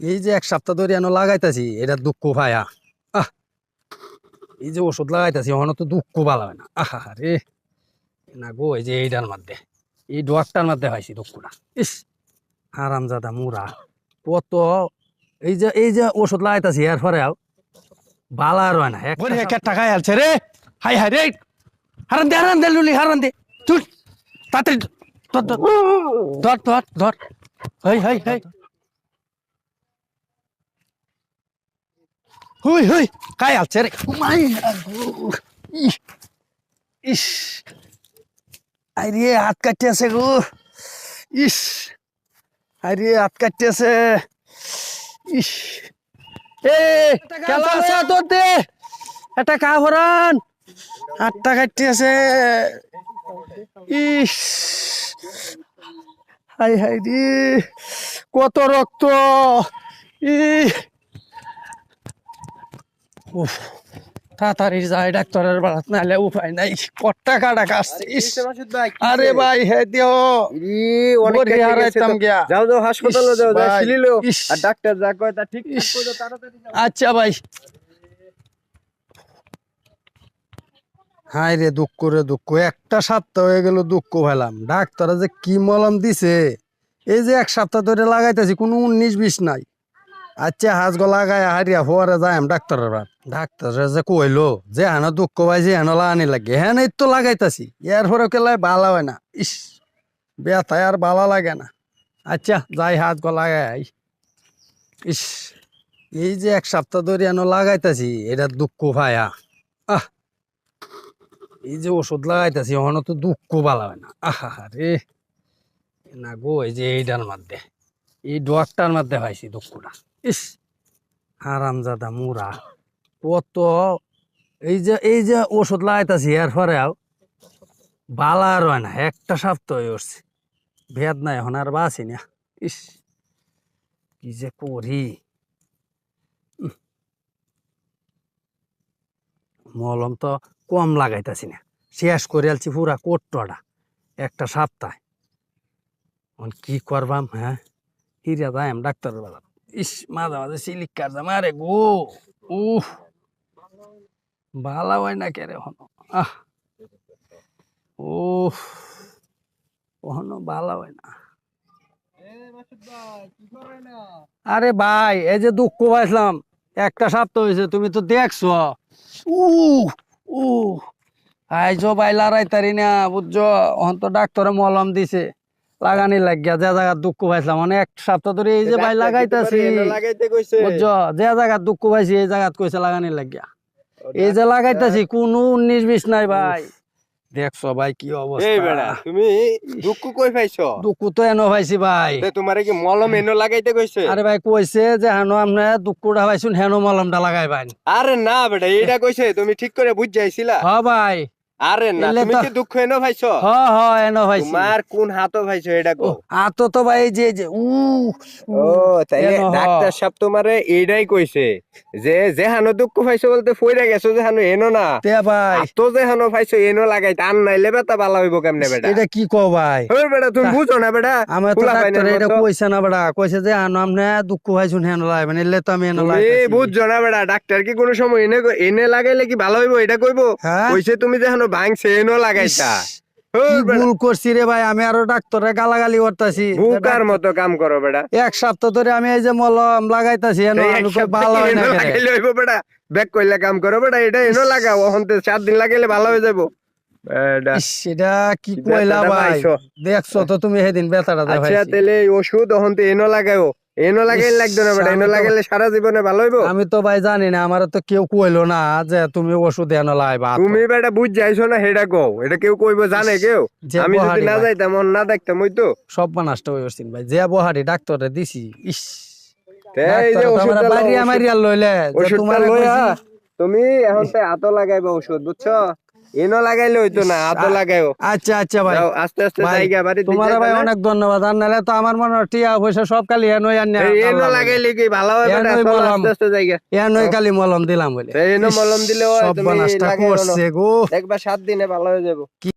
এই যে এক সপ্তাহ ধরে এনো লাগাইতাছি এটা দুঃখ ভাইয়া আহ! এই যে ওষুধ লাগাইতাছি ওখানে তো দুঃখ ভালো হয় না। আহা রে! না গো এই যে এইটার মধ্যে এই ডোয়ারটার মধ্যে হয়েছি দুঃখটা। ইস! হারামজাদা মুরা কত এই যে এই যে ওষুধ লাগাইতাছি এর পরে বালা আর হয় না। একটা একটা টাকা আলছে রে। হাই হাই রে! হারান দে হারান দে লুলি হারান দে। চুল তাড়াতাড়ি ধর ধর ধর ধর হাই হই হই হুই হুই কাই রে? মাই ইস, ইস। আরে হাত কাটতে আছে গো। ইস আরে হাত কাটতে আছে ইস। এ কেলা আছে তোর দে এটা কা হরান আটটা কাটতে আছে ইস। হাই হাই রে। কত রক্ত। ই উফ তাড়াতাড়ি যাই ডাক্তারের বাড়াত নাহলে উপায় নাই। কত টাকা টাকা আসছে আরে ভাই হে দিও হারাইতাম গিয়া। যাও যাও হাসপাতালে যাও যাও সিলিলো আর ডাক্তার যা কয় তা ঠিক তাড়াতাড়ি আচ্ছা ভাই। হাই রে দুঃখ রে দুঃখ। একটা সপ্তাহ হয়ে গেল দুঃখ ভাইলাম ডাক্তার যে কি মলম দিছে। এই যে এক সপ্তাহ ধরে লাগাইতেছি কোনো উনিশ বিশ নাই। আচ্ছা হাজ গো লাগাই হারিয়া হওয়ারে যাই ডাক্তারের বাদ ডাক্তার যে কইলো, যে হেন দুঃখ পাইছে হেন লাগানি লাগে হ্যাঁ এই তো লাগাইতাছি এর পরে কেলাই ভালো হয় না? ইস, ব্যথায় আর বালা লাগে না। আচ্ছা যাই হাত গো লাগাই আই। ইস, এই যে এক সপ্তাহ ধরে এনো লাগাইতাছি, এটা দুঃখ ভাইয়া আহ, এই যে ওষুধ লাগাইতাছি, ওখানে তো দুঃখ ভালো হয় না। আহা রে না গো, এই যে এইটার মধ্যে, এই ডোয়ারটার মধ্যে হয়েছি দুঃখটা। ইস, হারামজাদা মুরা। কত, এই যে এই যে ওষুধ লাগাইতাছি এর পরেও বালা আর হয় না, একটা সপ্তাহ উঠছে ভেদ নাই এখন আর বাসি না। ইস, কি যে করি। মলম তো কম লাগাইতাছি না। শেষ করে আলছি পুরা কোটটা একটা সপ্তাহ। কি করবাম হ্যাঁ? হিরা যাইম ডাক্তারের বেলা ইস, মাঝে মাঝে সিলিক কাটছে মারে গো উহ ভালো হয় না কেরে হন? আহ। উহ ওহনো ভালো হয় না। আরে ভাই, এই যে দুঃখ পাইছিলাম, একটা সপ্তাহ হয়েছে, তুমি তো দেখছ। উ উ আইজো ভাই, লড়াই তারি না, বুঝছ? অহন তো ডাক্তারে মলম দিছে। লাগানি লাগিয়া যে জায়গা দুঃখ পাইছিলাম মানে এক সপ্তাহ ধরে এই যে ভাই লাগাইতাছি বুঝছ? যে জায়গা দুঃখ পাইছি এই জায়গাত কইছে লাগানি লাগিয়া। এই যে লাগাইতাছি কোনো উনিশ বিশ নাই ভাই। দেখছ ভাই কি অবস্থা? তুমি দুঃখ কই পাইছো? দুঃখ তো এনো পাইছি ভাই। তোমারে কি মলম এনো লাগাইতে কইছে? আরে ভাই কইছে যে হেন আপনি দুঃখটা পাইছুন হেন মলমটা লাগাই ভাই। আরে না বেটা কইছে তুমি ঠিক করে বুঝ যাইছিলা। হ ভাই। আরে না তুমি কি দুঃখ এনো পাইছো? হ হ এনো পাইছি। তোমার কোন এটা কো তো ভাই যে যে উ উ, ও তাইলে ডাক্তার সাহেব তোমারে এইটাই কইছে যে যে হানো দুঃখ পাইছো বলতে ফইরা গেছো যে হানো এনো না। তে ভাই। তো যে হানো পাইছো এনো লাগাইতে আর নাইলে বেটা ভালো হইব কেমনে বেটা? এটা কি কও ভাই? ওই বেটা তুমি বুঝো না বেটা আমার তো ফুলা ডাক্তার পাইনের এটা মতো। কইছে না বেটা কইছে যে আনো আপনি দুঃখ পাইছুন হেন লাগাইবেন এলে তো আমি এনো তুমি লাগাইতাছি। বুঝছ না বেটা ডাক্তার কি কোনো সময় এনে এনে লাগাইলে কি ভালো হইব এটা কইবো? হ্যাঁ। কইছে তুমি যে হানো ভাঙছে এনো লাগাইতা। কি ওই বেটা, ভুল করছি রে ভাই আমি আরও ডাক্তারে গালাগালি করতাছি। বুকার মতো কাম করো বেটা এক সপ্তাহ ধরে আমি এই যে মলম লাগাইতাছি এনো এই আমি এক কই সপ্তাহ ভালো হয় না এনো কেরে। লাগাইলে হইব বেটা ব্যাক কইলে কাম করো বেটা এটা এনো লাগাও অহন্তে দিন লাগাইলে ভালো হয়ে যাব এটা কি কইলা ভাই? দেখছ তো তুমি সেদিন বেতাটা আচ্ছা তাহলে ওষুধ অহন্তে এনো লাগাও। এনো লাগাইলে লাগতো না বেটা এনো লাগাইলে সারা জীবনে ভালো হইব? আমি তো ভাই জানি না আমার তো কেউ কইলো না যে তুমি ওষুধ এনো লাইবা তুমি বেটা বুঝ যাইছো না হেডা কও। এটা কেউ কইবো জানে কেউ? আমি যদি না। যাইতাম ওর না দেখতাম ওই তো সব নষ্ট হয়ে গেছেন ভাই। যে বহারি ডাক্তারে দিছি ইস। এই যে ওষুধটা ওষুধ- মারিয়া লইলে যে তোমারে তুমি এখন তো হাত লাগাইবা ওষুধ বুঝছ? এনো লাগাইলে হইতো না হাত লাগাইও। আচ্ছা আচ্ছা ভাই। যাও আস্তে আস্তে জায়গা বাড়ি তোমার ভাই অনেক ধন্যবাদ। আর নালে তো আমার মনে টিয়া পয়সা সব কালি এনো আনিয়া এনো লাগাইলে কি ভালো হবে না? আস্তে আস্তে জায়গা। এনো কালি মলম দিলাম বলে। এনো মলম দিলে সব লাগাইও করছে গো। একবার সাত দিনে ভালো হয়ে যাব।